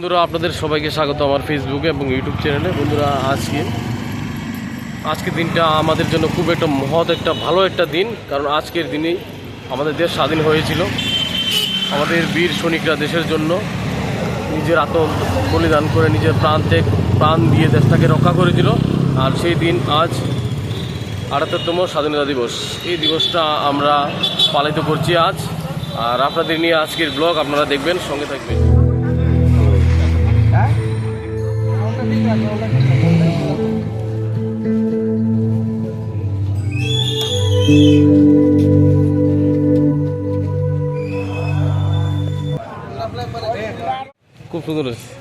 বন্ধুরা, আপনাদের সবাইকে স্বাগত আমার ফেসবুকে এবং ইউটিউব চ্যানেলে বন্ধুরা, আজকে, আজকের দিনটা আমাদের জন্য খুব একটা মহৎ একটা, ভালো একটা দিন, কারণ আজকের দিনেই আমাদের দেশ স্বাধীন হয়েছিল। আমাদের বীর সৈনিকরা দেশের জন্য নিজের আত্ম বলিদান করে নিজের প্রাণ ত্যাগ প্রাণ দিয়ে দেশটাকে রক্ষা করেছিল। আর সেই দিন আজ আটাত্তরতম স্বাধীনতা দিবস। এই দিবসটা আমরা পালিত করছি আজ। আর আপনাদের নিয়ে আজকের ব্লগ আপনারা দেখবেন, সঙ্গে থাকবেন। খুব সুন্দর হয়েছে।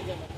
वंदे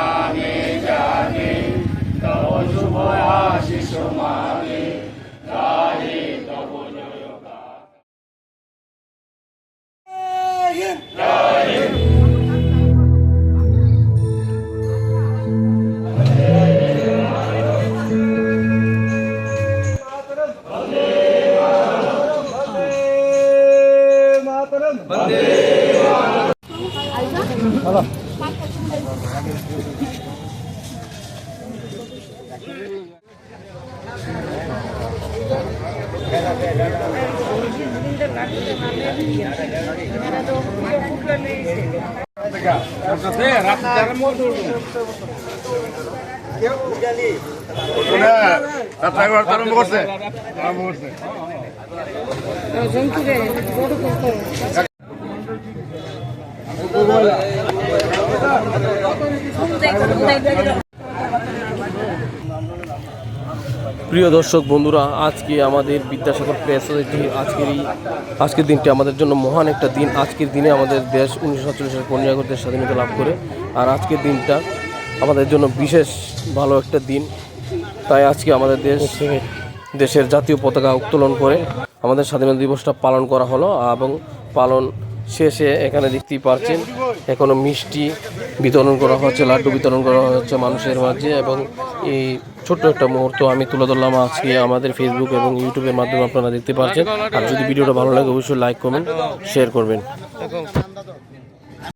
মাতারাম বন্দে মাতারাম রাস্তার মধ্যে প্রিয় দর্শক বন্ধুরা, আজকে আমাদের বিদ্যাসাগর প্রেস আজকের এই আজকের দিনটি আমাদের জন্য মহান একটা দিন। আজকের দিনে আমাদের দেশ উনিশশো সাতচল্লিশ সালে পনেরোই আগস্টের স্বাধীনতা লাভ করে। আর আজকের দিনটা আমাদের জন্য বিশেষ ভালো একটা দিন। তাই আজকে আমাদের দেশ দেশের জাতীয় পতাকা উত্তোলন করে আমাদের স্বাধীনতা দিবসটা পালন করা হলো এবং পালন শেষে এখানে দেখতেই পারছেন এখনও মিষ্টি বিতরণ করা হচ্ছে, লাড্ডু বিতরণ করা হচ্ছে মানুষের মাঝে এবং এই ছোট্ট একটা মুহূর্ত আমি তুলে ধরলাম আজকে আমাদের ফেসবুক এবং ইউটিউবের মাধ্যমে আপনারা দেখতে পাচ্ছেন আর যদি ভিডিওটা ভালো লাগে, অবশ্যই লাইক কমেন্ট শেয়ার করবেন।